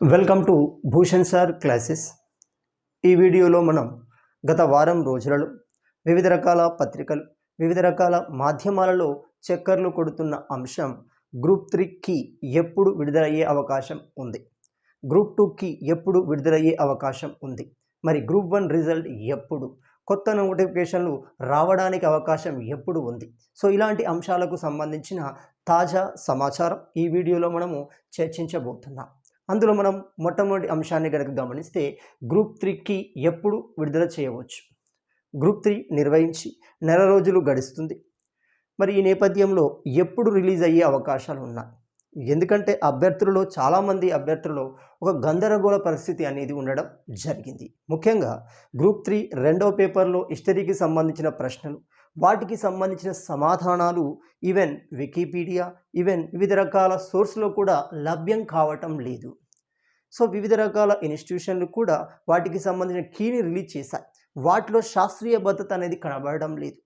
Welcome to Bhushan sir classes ఈ వీడియోలో మనం గత వారం రోజులలో వివిధ రకాల పత్రికలు వివిధ రకాల మాధ్యమాలలో చక్కర్లు కొడుతున్న అంశం గ్రూప్ త్రీకి ఎప్పుడు విడుదలయ్యే అవకాశం ఉంది. గ్రూప్ టూకి ఎప్పుడు విడుదలయ్యే అవకాశం ఉంది. మరి గ్రూప్ వన్ రిజల్ట్ ఎప్పుడు? కొత్త నోటిఫికేషన్లు రావడానికి అవకాశం ఎప్పుడు ఉంది? సో ఇలాంటి అంశాలకు సంబంధించిన తాజా సమాచారం ఈ వీడియోలో మనము చర్చించబోతున్నాం. అందులో మనం మొట్టమొదటి అంశాన్ని కనుక గమనిస్తే గ్రూప్ త్రీకి ఎప్పుడు విడుదల చేయవచ్చు. గ్రూప్ త్రీ నిర్వహించి నెల రోజులు గడుస్తుంది. మరి ఈ నేపథ్యంలో ఎప్పుడు రిలీజ్ అయ్యే అవకాశాలు ఉన్నాయి? ఎందుకంటే అభ్యర్థులలో చాలామంది అభ్యర్థులలో ఒక గందరగోళ పరిస్థితి అనేది ఉండడం జరిగింది. ముఖ్యంగా గ్రూప్ త్రీ రెండవ పేపర్లో హిస్టరీకి సంబంధించిన ప్రశ్నలు వాటికి సంబంధించిన సమాధానాలు ఈవెన్ వికీపీడియా ఈవెన్ వివిధ రకాల సోర్స్లో కూడా లభ్యం కావటం లేదు. సో వివిధ రకాల ఇన్స్టిట్యూషన్లు కూడా వాటికి సంబంధించిన కీని రిలీజ్ చేశాయి. వాటిలో శాస్త్రీయ భద్రత అనేది కనబడడం లేదు.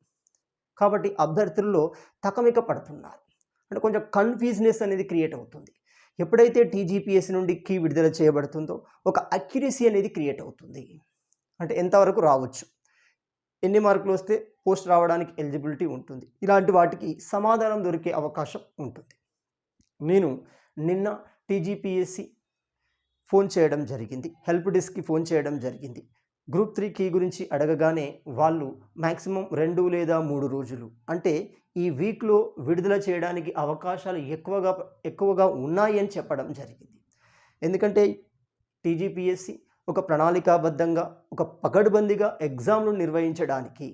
కాబట్టి అభ్యర్థుల్లో తకమిక పడుతున్నారు. అంటే కొంచెం కన్ఫ్యూజ్నెస్ అనేది క్రియేట్ అవుతుంది. ఎప్పుడైతే టీజీపీఎస్ నుండి కీ విడుదల చేయబడుతుందో ఒక అక్యురసీ అనేది క్రియేట్ అవుతుంది. అంటే ఎంతవరకు రావచ్చు? ఎన్ని మార్కులు వస్తే పోస్ట్ రావడానికి ఎలిజిబిలిటీ ఉంటుంది. ఇలాంటి వాటికి సమాధానం దొరికే అవకాశం ఉంటుంది. నేను నిన్న టీజీపీఎస్సి ఫోన్ చేయడం జరిగింది. హెల్ప్ డెస్క్కి ఫోన్ చేయడం జరిగింది. గ్రూప్ త్రీ కీ గురించి అడగగానే వాళ్ళు మ్యాక్సిమం రెండు లేదా మూడు రోజులు. అంటే ఈ వీక్లో విడుదల చేయడానికి అవకాశాలు ఎక్కువగా ఎక్కువగా ఉన్నాయి అని చెప్పడం జరిగింది. ఎందుకంటే టీజీపీఎస్సి ఒక ప్రణాళికాబద్ధంగా ఒక పకడ్బందీగా ఎగ్జామ్లు నిర్వహించడానికి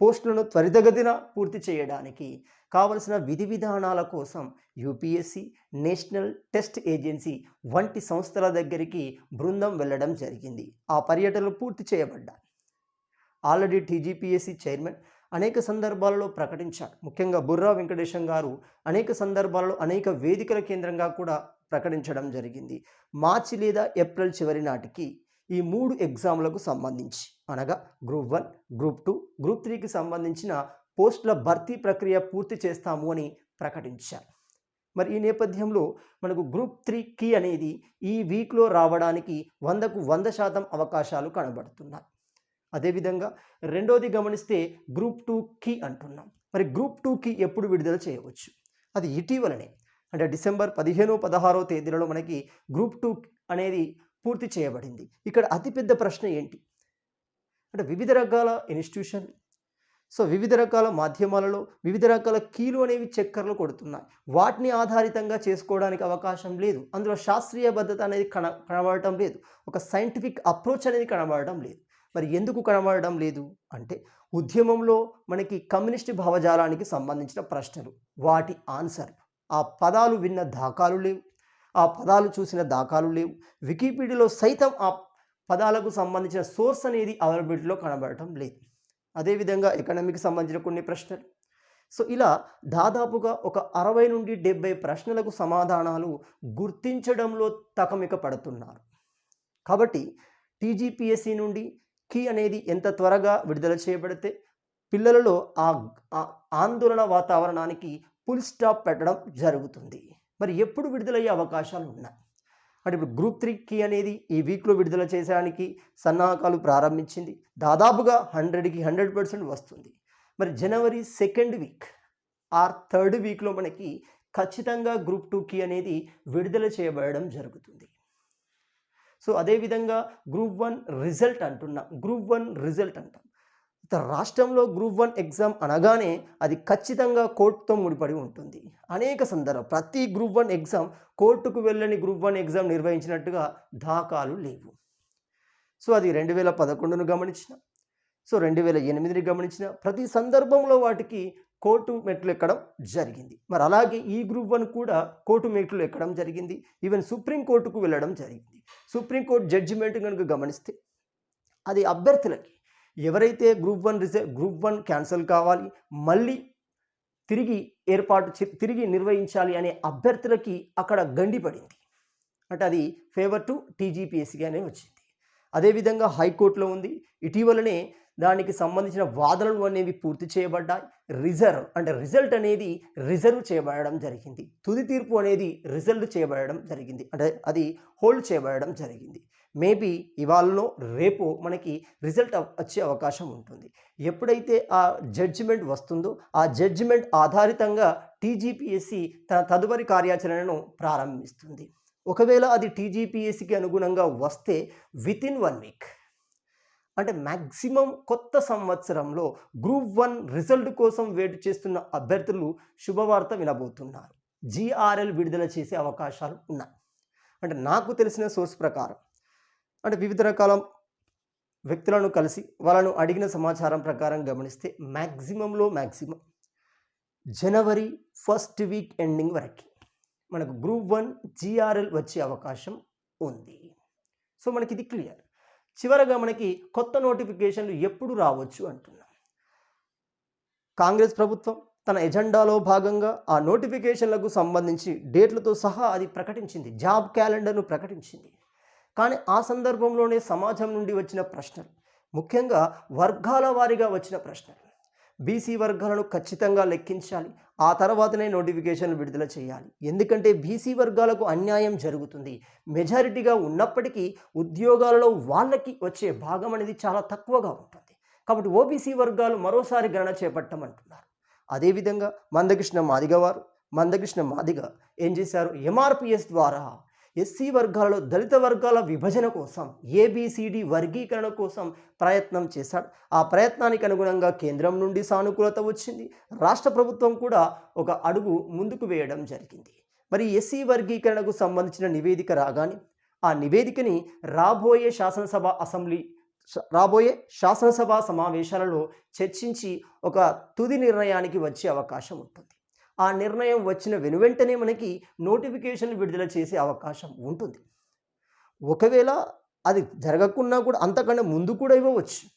పోస్టులను త్వరితగతిన పూర్తి చేయడానికి కావలసిన విధి విధానాల కోసం యూపీఎస్సి నేషనల్ టెస్ట్ ఏజెన్సీ వంటి సంస్థల దగ్గరికి బృందం వెళ్ళడం జరిగింది. ఆ పర్యటనలు పూర్తి చేయబడ్డాయి. ఆల్రెడీ టీజీపీఎస్సీ చైర్మన్ అనేక సందర్భాలలో ప్రకటించారు ముఖ్యంగా బుర్రా వెంకటేశం గారు అనేక సందర్భాలలో అనేక వేదికల కేంద్రంగా కూడా ప్రకటించడం జరిగింది. మార్చి లేదా ఏప్రిల్ చివరి నాటికి ఈ మూడు ఎగ్జామ్లకు సంబంధించి అనగా group one group two group త్రీకి సంబంధించిన పోస్టుల భర్తీ ప్రక్రియ పూర్తి చేస్తాము అని ప్రకటించారు. మరి ఈ నేపథ్యంలో మనకు గ్రూప్ త్రీ కీ అనేది ఈ వీక్లో రావడానికి వందకు వంద శాతం అవకాశాలు కనబడుతున్నాయి. అదేవిధంగా రెండోది గమనిస్తే గ్రూప్ టూ కీ అంటున్నాం. మరి గ్రూప్ టూకి ఎప్పుడు విడుదల చేయవచ్చు? అది ఇటీవలనే. అంటే డిసెంబర్ పదిహేను పదహారో తేదీలలో మనకి గ్రూప్ టూ అనేది పూర్తి చేయబడింది. ఇక్కడ అతిపెద్ద ప్రశ్న ఏంటి? అంటే వివిధ రకాల ఇన్స్టిట్యూషన్ సో వివిధ రకాల మాధ్యమాలలో వివిధ రకాల కీలు అనేవి చక్కర్లు కొడుతున్నాయి. వాటిని ఆధారితంగా చేసుకోవడానికి అవకాశం లేదు. అందులో శాస్త్రీయ భద్రత అనేది కన కనబడటం లేదు. ఒక సైంటిఫిక్ అప్రోచ్ అనేది కనబడటం లేదు. మరి ఎందుకు కనబడడం లేదు? అంటే ఉద్యమంలో మనకి కమ్యూనిస్ట్ భావజాలానికి సంబంధించిన ప్రశ్నలు. వాటి ఆన్సర్. ఆ పదాలు విన్న దాఖాలు లేవు. ఆ పదాలు చూసిన దాఖాలు లేవు. వికీపీడియాలో సైతం ఆ పదాలకు సంబంధించిన సోర్స్ అనేది అవైలబిలిటీలో కనబడటం లేదు. అదేవిధంగా ఎకనామీకి సంబంధించిన కొన్ని ప్రశ్నలు. సో ఇలా దాదాపుగా ఒక అరవై నుండి డెబ్బై ప్రశ్నలకు సమాధానాలు గుర్తించడంలో తకమిక పడుతున్నారు. కాబట్టి టీజీపీఎస్సి నుండి కీ అనేది ఎంత త్వరగా విడుదల చేయబడితే పిల్లలలో ఆ ఆ ఆందోళన వాతావరణానికి ఫుల్ స్టాప్ పెట్టడం జరుగుతుంది. మరి ఎప్పుడు విడుదలయ్యే అవకాశాలు ఉన్నాయి? అంటే ఇప్పుడు గ్రూప్ త్రీ కీ అనేది ఈ వీక్లో విడుదల చేసడానికి సన్నాహకాలు ప్రారంభించింది. దాదాపుగా హండ్రెడ్కి హండ్రెడ్ పర్సెంట్ వస్తుంది. మరి జనవరి సెకండ్ వీక్ ఆర్ థర్డ్ వీక్లో మనకి ఖచ్చితంగా గ్రూప్ టూ కీ అనేది విడుదల చేయబడడం జరుగుతుంది. సో అదేవిధంగా గ్రూప్ వన్ రిజల్ట్ అంటున్నాం. గ్రూప్ వన్ రిజల్ట్ అంటాం. రాష్ట్రంలో గ్రూప్ వన్ ఎగ్జామ్ అనగానే అది ఖచ్చితంగా కోర్టుతో ముడిపడి ఉంటుంది. అనేక సందర్భం ప్రతి గ్రూప్ వన్ ఎగ్జామ్ కోర్టుకు వెళ్ళని గ్రూప్ వన్ ఎగ్జామ్ నిర్వహించినట్టుగా దాఖాలు లేవు. సో అది రెండు వేల పదకొండును గమనించిన సో రెండు వేల ఎనిమిదిని గమనించిన ప్రతి సందర్భంలో వాటికి కోర్టు మెట్లు ఎక్కడం జరిగింది. మరి అలాగే ఈ గ్రూప్ వన్ కూడా కోర్టు మెట్లు ఎక్కడం జరిగింది. ఈవెన్ సుప్రీంకోర్టుకు వెళ్ళడం జరిగింది. సుప్రీంకోర్టు జడ్జిమెంట్ కనుక గమనిస్తే అది అభ్యర్థులకి ఎవరైతే group one result group one cancel కావాలి మళ్ళీ తిరిగి ఏర్పాటు చే- తిరిగి నిర్వహించాలి అనే అభ్యర్థులకి అక్కడ గండి పడింది. అంటే అది ఫేవర్ టు టీజీపీఎస్సీగానే వచ్చింది. అదేవిధంగా హైకోర్టులో ఉంది. ఇటీవలనే దానికి సంబంధించిన వాదనలు అనేవి పూర్తి చేయబడ్డాయి. రిజర్వ్ అంటే రిజల్ట్ అనేది రిజర్వ్ చేయబడడం జరిగింది. తుది తీర్పు అనేది రిజల్ట్ చేయబడడం జరిగింది. అంటే అది హోల్డ్ చేయబడడం జరిగింది. మేబీ ఇవాళలో రేపు మనకి రిజల్ట్ వచ్చే అవకాశం ఉంటుంది. ఎప్పుడైతే ఆ జడ్జిమెంట్ వస్తుందో ఆ జడ్జిమెంట్ ఆధారితంగా టీజీపీఎస్సి తన తదుపరి కార్యాచరణను ప్రారంభిస్తుంది. ఒకవేళ అది టీజీపీఎస్సికి అనుగుణంగా వస్తే విత్ ఇన్ వన్ వీక్ అంటే మ్యాక్సిమం కొత్త సంవత్సరంలో గ్రూప్ వన్ రిజల్ట్ కోసం వెయిట్ చేస్తున్న అభ్యర్థులు శుభవార్త వినబోతున్నారు. జీఆర్ఎల్ విడుదల చేసే అవకాశాలు ఉన్నాయి. అంటే నాకు తెలిసిన సోర్స్ ప్రకారం అంటే వివిధ రకాల వ్యక్తులను కలిసి వాళ్ళను అడిగిన సమాచారం ప్రకారం గమనిస్తే మ్యాక్సిమంలో మ్యాక్సిమం జనవరి ఫస్ట్ వీక్ ఎండింగ్ వరకు మనకు గ్రూప్ వన్ జీఆర్ఎల్ వచ్చే అవకాశం ఉంది. సో మనకి ఇది క్లియర్. చివరగా మనకి కొత్త నోటిఫికేషన్లు ఎప్పుడు రావచ్చు అంటున్నాం. కాంగ్రెస్ ప్రభుత్వం తన ఎజెండాలో భాగంగా ఆ నోటిఫికేషన్లకు సంబంధించి డేట్లతో సహా అది ప్రకటించింది. జాబ్ క్యాలెండర్ను ప్రకటించింది. కానీ ఆ సందర్భంలోనే సమాజం నుండి వచ్చిన ప్రశ్నలు ముఖ్యంగా వర్గాల వారీగా వచ్చిన ప్రశ్నలు. బీసీ వర్గాలను ఖచ్చితంగా లెక్కించాలి. ఆ తర్వాతనే నోటిఫికేషన్ విడుదల చేయాలి. ఎందుకంటే బీసీ వర్గాలకు అన్యాయం జరుగుతుంది. మెజారిటీగా ఉన్నప్పటికీ ఉద్యోగాలలో వాళ్ళకి వచ్చే భాగం అనేది చాలా తక్కువగా ఉంటుంది. కాబట్టి ఓబీసీ వర్గాలు మరోసారి గణన చేపట్టమంటున్నారు. అదేవిధంగా మందకృష్ణ మాదిగ వారు మందకృష్ణ మాదిగ ఏం చేశారు? ఎంఆర్పిఎస్ ద్వారా ఎస్సీ వర్గాలలో దళిత వర్గాల విభజన కోసం ఏబిసిడి వర్గీకరణ కోసం ప్రయత్నం చేశాడు. ఆ ప్రయత్నానికి అనుగుణంగా కేంద్రం నుండి సానుకూలత వచ్చింది. రాష్ట్ర ప్రభుత్వం కూడా ఒక అడుగు ముందుకు వేయడం జరిగింది. మరి ఎస్సీ వర్గీకరణకు సంబంధించిన నివేదిక రాగానే ఆ నివేదికని రాబోయే శాసనసభ అసెంబ్లీ రాబోయే శాసనసభ సమావేశాలలో చర్చించి ఒక తుది నిర్ణయానికి వచ్చే అవకాశం ఉంటుంది. ఆ నిర్ణయం వచ్చిన వెనువెంటనే మనకి నోటిఫికేషన్ విడుదల చేసే అవకాశం ఉంటుంది. ఒకవేళ అది జరగకున్నా కూడా అంతకన్నా ముందు కూడా ఇవ్వవచ్చు.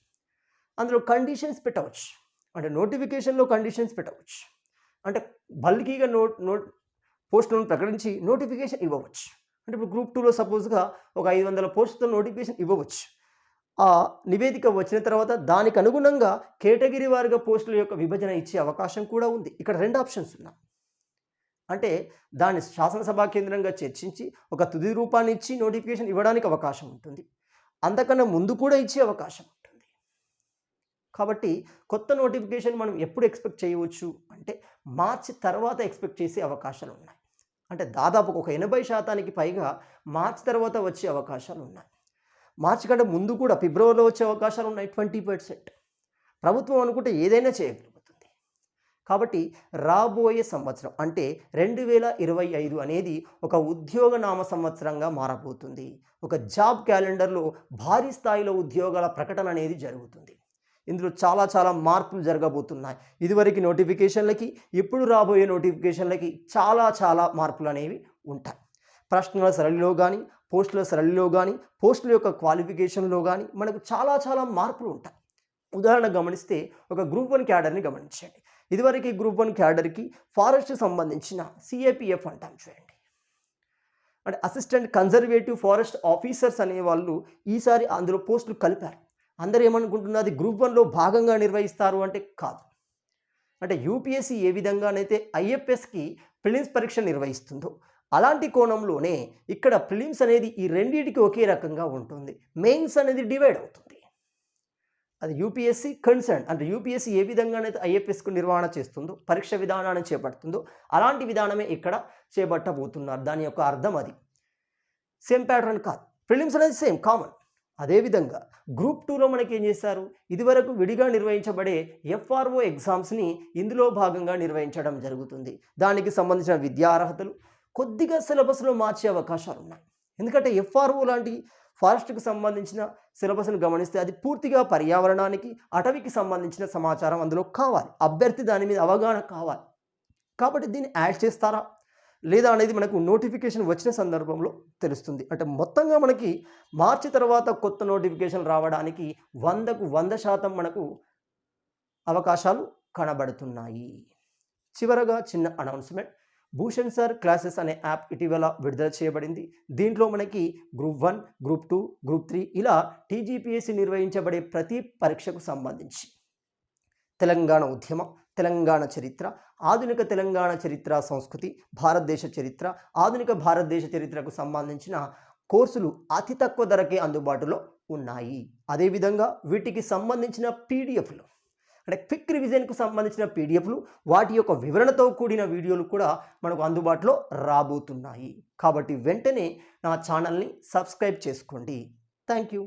అందులో కండిషన్స్ పెట్టవచ్చు. అంటే నోటిఫికేషన్లో కండిషన్స్ పెట్టవచ్చు. అంటే బల్కీగా నోట్ నోట్ పోస్టులను ప్రకటించి నోటిఫికేషన్ ఇవ్వవచ్చు. అంటే ఇప్పుడు గ్రూప్ టూలో సపోజ్గా ఒక ఐదు వందల పోస్టులతో నోటిఫికేషన్ ఇవ్వవచ్చు. ఆ నివేదిక వచ్చిన తర్వాత దానికి అనుగుణంగా కేటగిరీ వారిగా పోస్టుల యొక్క విభజన ఇచ్చే అవకాశం కూడా ఉంది. ఇక్కడ రెండు ఆప్షన్స్ ఉన్నాయి. అంటే దాన్ని శాసనసభ కేంద్రంగా చర్చించి ఒక తుది రూపాన్ని ఇచ్చి నోటిఫికేషన్ ఇవ్వడానికి అవకాశం ఉంటుంది. అంతకన్నా ముందు కూడా ఇచ్చే అవకాశం ఉంటుంది. కాబట్టి కొత్త నోటిఫికేషన్ మనం ఎప్పుడు ఎక్స్పెక్ట్ చేయవచ్చు? అంటే మార్చి తర్వాత ఎక్స్పెక్ట్ చేసే అవకాశాలు ఉన్నాయి. అంటే దాదాపు ఒక ఎనభై శాతానికి పైగా మార్చి తర్వాత వచ్చే అవకాశాలు ఉన్నాయి. మార్చి కంటే ముందు కూడా ఫిబ్రవరిలో వచ్చే అవకాశాలు ఉన్నాయి ట్వంటీ పర్సెంట్. ప్రభుత్వం అనుకుంటే ఏదైనా చేయగలుగుతుంది. కాబట్టి రాబోయే సంవత్సరం అంటే రెండు వేల ఇరవై ఐదు అనేది ఒక ఉద్యోగ నామ సంవత్సరంగా మారబోతుంది. ఒక జాబ్ క్యాలెండర్లో భారీ స్థాయిలో ఉద్యోగాల ప్రకటన అనేది జరుగుతుంది. ఇందులో చాలా చాలా మార్పులు జరగబోతున్నాయి. ఇదివరకు నోటిఫికేషన్లకి ఇప్పుడు రాబోయే నోటిఫికేషన్లకి చాలా చాలా మార్పులు అనేవి ఉంటాయి. ప్రశ్నల సరళిలో కానీ పోస్టుల సరళిలో కానీ పోస్టుల యొక్క క్వాలిఫికేషన్లో కానీ మనకు చాలా చాలా మార్పులు ఉంటాయి. ఉదాహరణ గమనిస్తే ఒక గ్రూప్ వన్ క్యాడర్ని గమనించండి. ఇదివరకు గ్రూప్ వన్ క్యాడర్కి ఫారెస్ట్ సంబంధించిన సిఏపిఎఫ్ అంటాం చూడండి. అంటే అసిస్టెంట్ కన్జర్వేటివ్ ఫారెస్ట్ ఆఫీసర్స్ అనే వాళ్ళు ఈసారి అందులో పోస్టులు కలిపారు. అందరూ ఏమనుకుంటున్నారు? అది గ్రూప్ వన్లో భాగంగా నిర్వహిస్తారు అంటే కాదు. అంటే యూపీఎస్సీ ఏ విధంగానైతే ఐఎఫ్ఎస్కి ప్రిలిమ్స్ పరీక్ష నిర్వహిస్తుందో అలాంటి కోణంలోనే ఇక్కడ ప్రిలిమ్స్ అనేది ఈ రెండింటికి ఒకే రకంగా ఉంటుంది. మెయిన్స్ అనేది డివైడ్ అవుతుంది. అది యూపీఎస్సీ కన్సర్న్ అంటే యూపీఎస్సీ ఏ విధంగానైతే ఐఎఫ్ఎస్కు నిర్వహణ చేస్తుందో పరీక్ష విధానాన్ని చేపడుతుందో అలాంటి విధానమే ఇక్కడ చేపట్టబోతున్నారు. దాని యొక్క అర్థం అది. సేమ్ ప్యాటర్న్ కాదు. ప్రిలిమ్స్ అనేది సేమ్ కామన్ అదేవిధంగా గ్రూప్ టూలో మనకి ఏం చేశారు? ఇదివరకు విడిగా నిర్వహించబడే ఎఫ్ఆర్ఓ ఎగ్జామ్స్ని ఇందులో భాగంగా నిర్వహించడం జరుగుతుంది. దానికి సంబంధించిన విద్యా అర్హతలు కొద్దిగా సిలబస్లో మార్చే అవకాశాలు ఉన్నాయి ఎందుకంటే ఎఫ్ఆర్ఓ లాంటి ఫారెస్ట్కి సంబంధించిన సిలబస్ను గమనిస్తే అది పూర్తిగా పర్యావరణానికి అటవీకి సంబంధించిన సమాచారం అందులో కావాలి. అభ్యర్థి దాని మీద అవగాహన కావాలి. కాబట్టి దీన్ని యాడ్ చేస్తారా? లేదా అనేది మనకు నోటిఫికేషన్ వచ్చిన సందర్భంలో తెలుస్తుంది. అంటే మొత్తంగా మనకి మార్చి తర్వాత కొత్త నోటిఫికేషన్ రావడానికి వందకు వంద శాతం మనకు అవకాశాలు కనబడుతున్నాయి. చివరగా చిన్న అనౌన్స్మెంట్. భూషణ్ సార్ క్లాసెస్ అనే యాప్ ఇటీవల విడుదల చేయబడింది. దీంట్లో మనకి group one group two group three ఇలా టీజీపీఎస్సీ నిర్వహించబడే ప్రతి పరీక్షకు సంబంధించి. తెలంగాణ ఉద్యమం తెలంగాణ చరిత్ర ఆధునిక తెలంగాణ చరిత్ర సంస్కృతి భారతదేశ చరిత్ర ఆధునిక భారతదేశ చరిత్రకు సంబంధించిన కోర్సులు అతి తక్కువ ధరకే అందుబాటులో ఉన్నాయి. అదేవిధంగా వీటికి సంబంధించిన పీడిఎఫ్లు అంటే క్విక్ రివిజన్కు సంబంధించిన పీడిఎఫ్లు వాటి యొక్క వివరణతో కూడిన వీడియోలు కూడా మనకు అందుబాటులో రాబోతున్నాయి. కాబట్టి వెంటనే నా ఛానల్ని సబ్స్క్రైబ్ చేసుకోండి. Thank you